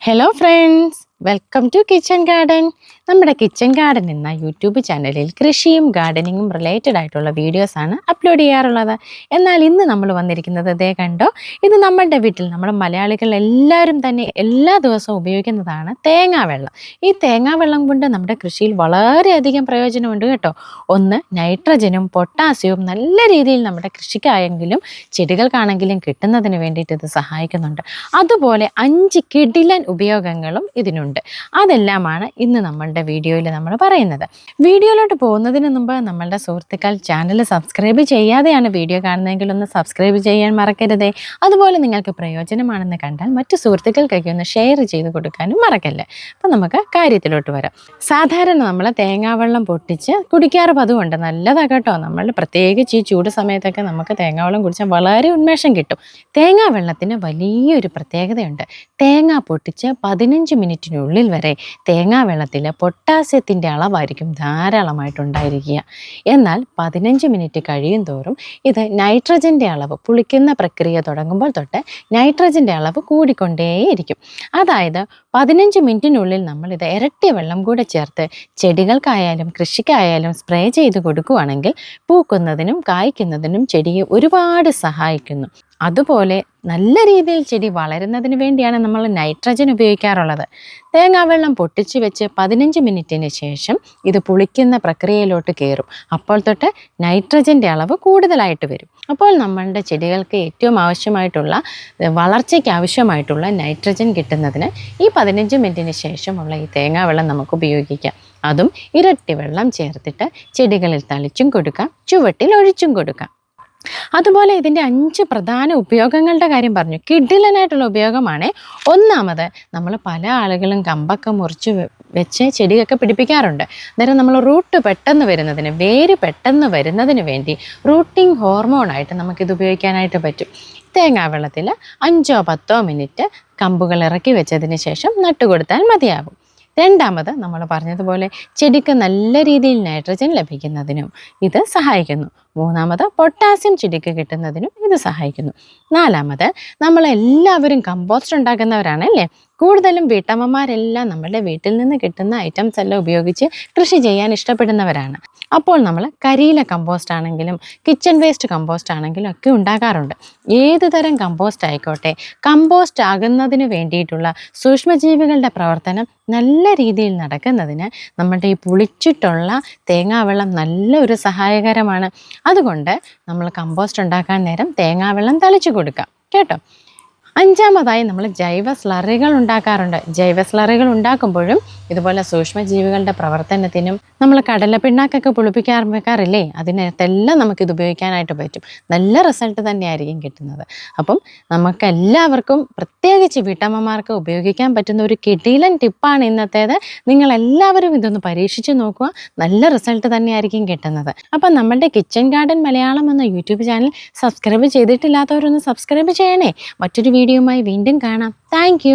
Hello friends Welcome to kitchen garden നമ്മുടെ kitchen garden എന്ന YouTube ചാനലിൽ കൃഷിയും ഗാർഡനിങ്ങും റിലേറ്റഡ് ആയിട്ടുള്ള വീഡിയോസാണ് അപ്ലോഡ് ചെയ്യാറുള്ളത്. എന്നാൽ ഇന്ന് നമ്മൾ വന്നിരിക്കുന്നത് ഇതേ കണ്ടോ? ഇത് നമ്മളുടെ വീട്ടിൽ നമ്മുടെ മലയാളികൾ എല്ലാവരും തന്നെ എല്ലാ ദിവസവും ഉപയോഗിക്കുന്നതാണ് തേങ്ങാവെള്ളം. ഈ തേങ്ങാവെള്ളം കൊണ്ട് നമ്മുടെ കൃഷിയിൽ വളരെയധികം പ്രയോജനമുണ്ട് കേട്ടോ. ഒന്ന് നൈട്രജനും പൊട്ടാസ്യവും നല്ല രീതിയിൽ നമ്മുടെ കൃഷിക്കായെങ്കിലും ചെടികൾക്കാണെങ്കിലും കിട്ടുന്നതിന് വേണ്ടിയിട്ട് ഇത് സഹായിക്കുന്നുണ്ട്. അതുപോലെ അഞ്ച് കിടിലൻ ഉപയോഗങ്ങളും ഇതിനുണ്ട്. അതെല്ലാമാണ് ഇന്ന് നമ്മളുടെ വീഡിയോയിൽ നമ്മൾ പറയുന്നത്. വീഡിയോയിലോട്ട് പോകുന്നതിന് മുമ്പ് നമ്മളുടെ സുഹൃത്തുക്കൾ ചാനൽ സബ്സ്ക്രൈബ് ചെയ്യാതെയാണ് വീഡിയോ കാണുന്നതെങ്കിൽ ഒന്ന് സബ്സ്ക്രൈബ് ചെയ്യാൻ മറക്കരുതേ. അതുപോലെ നിങ്ങൾക്ക് പ്രയോജനമാണെന്ന് കണ്ടാൽ മറ്റു സുഹൃത്തുക്കൾക്കൊക്കെ ഒന്ന് ഷെയർ ചെയ്ത് കൊടുക്കാനും മറക്കല്ലേ. അപ്പം നമുക്ക് കാര്യത്തിലോട്ട് വരാം. സാധാരണ നമ്മൾ തേങ്ങാവെള്ളം പൊട്ടിച്ച് കുടിക്കാറ് പതിവുണ്ട് നല്ലതാണ് കേട്ടോ. നമ്മൾ പ്രത്യേകിച്ച് ഈ ചൂട് സമയത്തൊക്കെ നമുക്ക് തേങ്ങാവെള്ളം കുടിച്ചാൽ വളരെ ഉന്മേഷം കിട്ടും. തേങ്ങാവെള്ളത്തിന് വലിയൊരു പ്രത്യേകതയുണ്ട്. തേങ്ങ പൊട്ടിച്ച് പതിനഞ്ച് മിനിറ്റിനുള്ളിൽ വരെ തേങ്ങാ വെള്ളത്തിൽ പൊട്ടാസ്യത്തിന്റെ അളവായിരിക്കും ധാരാളമായിട്ടുണ്ടായിരിക്കുക. എന്നാൽ പതിനഞ്ച് മിനിറ്റ് കഴിയും തോറും ഇത് നൈട്രജന്റെ അളവ് പുളിക്കുന്ന പ്രക്രിയ തുടങ്ങുമ്പോൾ തൊട്ട് നൈട്രജന്റെ അളവ് കൂടിക്കൊണ്ടേയിരിക്കും. അതായത് പതിനഞ്ച് മിനിറ്റിനുള്ളിൽ നമ്മൾ ഇത് ഇരട്ടി വെള്ളം കൂടെ ചേർത്ത് ചെടികൾക്കായാലും കൃഷിക്കായാലും സ്പ്രേ ചെയ്ത് കൊടുക്കുകയാണെങ്കിൽ പൂക്കുന്നതിനും കായ്ക്കുന്നതിനും ചെടിയെ ഒരുപാട് സഹായിക്കുന്നു. അതുപോലെ നല്ല രീതിയിൽ ചെടി വളരുന്നതിന് വേണ്ടിയാണ് നമ്മൾ നൈട്രജൻ ഉപയോഗിക്കാറുള്ളത്. തേങ്ങാവെള്ളം പൊട്ടിച്ച് വെച്ച് പതിനഞ്ച് മിനിറ്റിന് ശേഷം ഇത് പുളിക്കുന്ന പ്രക്രിയയിലോട്ട് കയറും. അപ്പോൾ തൊട്ട് നൈട്രജന്റെ അളവ് കൂടുതലായിട്ട് വരും. അപ്പോൾ നമ്മളുടെ ചെടികൾക്ക് ഏറ്റവും ആവശ്യമായിട്ടുള്ള വളർച്ചയ്ക്ക് ആവശ്യമായിട്ടുള്ള നൈട്രജൻ കിട്ടുന്നതിന് ഈ പതിനഞ്ച് മിനിറ്റിന് ശേഷമുള്ള ഈ തേങ്ങാവെള്ളം നമുക്ക് ഉപയോഗിക്കാം. അതും ഇരട്ടി വെള്ളം ചേർത്തിട്ട് ചെടികളിൽ തളിച്ചും കൊടുക്കാം ചുവട്ടിൽ ഒഴിച്ചും കൊടുക്കാം. അതുപോലെ ഇതിന്റെ അഞ്ച് പ്രധാന ഉപയോഗങ്ങളുടെ കാര്യം പറഞ്ഞു. കിഡിലനായിട്ടുള്ള ഉപയോഗമാണ് ഒന്നാമത് നമ്മൾ പല ആളുകളും കമ്പൊക്കെ മുറിച്ച് വെച്ച് ചെടിയൊക്കെ പിടിപ്പിക്കാറുണ്ട്. അന്നേരം നമ്മൾ റൂട്ട് പെട്ടെന്ന് വരുന്നതിന് വേര് പെട്ടെന്ന് വരുന്നതിന് വേണ്ടി റൂട്ടിംഗ് ഹോർമോണായിട്ട് നമുക്കിത് ഉപയോഗിക്കാനായിട്ട് പറ്റും. തേങ്ങാ വെള്ളത്തിൽ അഞ്ചോ പത്തോ മിനിറ്റ് കമ്പുകൾ ഇറക്കി വെച്ചതിന് ശേഷം നട്ടുകൊടുത്താൽ മതിയാകും രണ്ടാമത് നമ്മൾ പറഞ്ഞതുപോലെ ചെടിക്ക് നല്ല രീതിയിൽ നൈട്രജൻ ലഭിക്കുന്നതിനും ഇത് സഹായിക്കുന്നു. മൂന്നാമത് പൊട്ടാസ്യം ചെടിക്ക് കിട്ടുന്നതിനും ഇത് സഹായിക്കുന്നു. നാലാമത് നമ്മളെല്ലാവരും കമ്പോസ്റ്റ് ഉണ്ടാക്കുന്നവരാണ് അല്ലേ കൂടുതലും വീട്ടമ്മമാരെല്ലാം നമ്മുടെ വീട്ടിൽ നിന്ന് കിട്ടുന്ന ഐറ്റംസ് എല്ലാം ഉപയോഗിച്ച് കൃഷി ചെയ്യാൻ ഇഷ്ടപ്പെടുന്നവരാണ്. അപ്പോൾ നമ്മൾ കരിയില കമ്പോസ്റ്റ് ആണെങ്കിലും കിച്ചൺ വേസ്റ്റ് കമ്പോസ്റ്റ് ആണെങ്കിലും ഒക്കെ ഉണ്ടാകാറുണ്ട്. ഏത് തരം കമ്പോസ്റ്റ് ആയിക്കോട്ടെ കമ്പോസ്റ്റ് ആകുന്നതിന് വേണ്ടിയിട്ടുള്ള സൂക്ഷ്മജീവികളുടെ പ്രവർത്തനം നല്ല രീതിയിൽ നടക്കുന്നതിന് നമ്മുടെ ഈ പുളിച്ചിട്ടുള്ള തേങ്ങാവെള്ളം നല്ല ഒരു സഹായകരമാണ്. അതുകൊണ്ട് നമ്മൾ കമ്പോസ്റ്റ് ഉണ്ടാക്കാൻ നേരം തേങ്ങാവെള്ളം തളിച്ചു കൊടുക്കാം. കേട്ടോ? അഞ്ചാമതായി നമ്മൾ ജൈവ സ്ലറികൾ ഉണ്ടാക്കാറുണ്ട്. ജൈവ സ്ലറികൾ ഉണ്ടാക്കുമ്പോഴും ഇതുപോലെ സൂക്ഷ്മജീവികളുടെ പ്രവർത്തനത്തിനും നമ്മൾ കടല പിണ്ണാക്കൊക്കെ പുളിപ്പിക്കാൻ വെക്കാറില്ലേ അതിനകത്തെല്ലാം നമുക്കിത് ഉപയോഗിക്കാനായിട്ട് പറ്റും. നല്ല റിസൾട്ട് തന്നെയായിരിക്കും കിട്ടുന്നത്. അപ്പം നമുക്ക് എല്ലാവർക്കും പ്രത്യേകിച്ച് വീട്ടമ്മമാർക്ക് ഉപയോഗിക്കാൻ പറ്റുന്ന ഒരു കിടീലൻ ടിപ്പാണ് ഇന്നത്തേത്. നിങ്ങളെല്ലാവരും ഇതൊന്ന് പരീക്ഷിച്ച് നോക്കുക. നല്ല റിസൾട്ട് തന്നെയായിരിക്കും കിട്ടുന്നത്. അപ്പം നമ്മളുടെ കിച്ചൺ ഗാർഡൻ മലയാളം എന്ന യൂട്യൂബ് ചാനൽ സബ്സ്ക്രൈബ് ചെയ്തിട്ടില്ലാത്തവരൊന്ന് സബ്സ്ക്രൈബ് ചെയ്യണേ. മറ്റൊരു വീഡിയോയുമായി വീണ്ടും കാണാം. താങ്ക്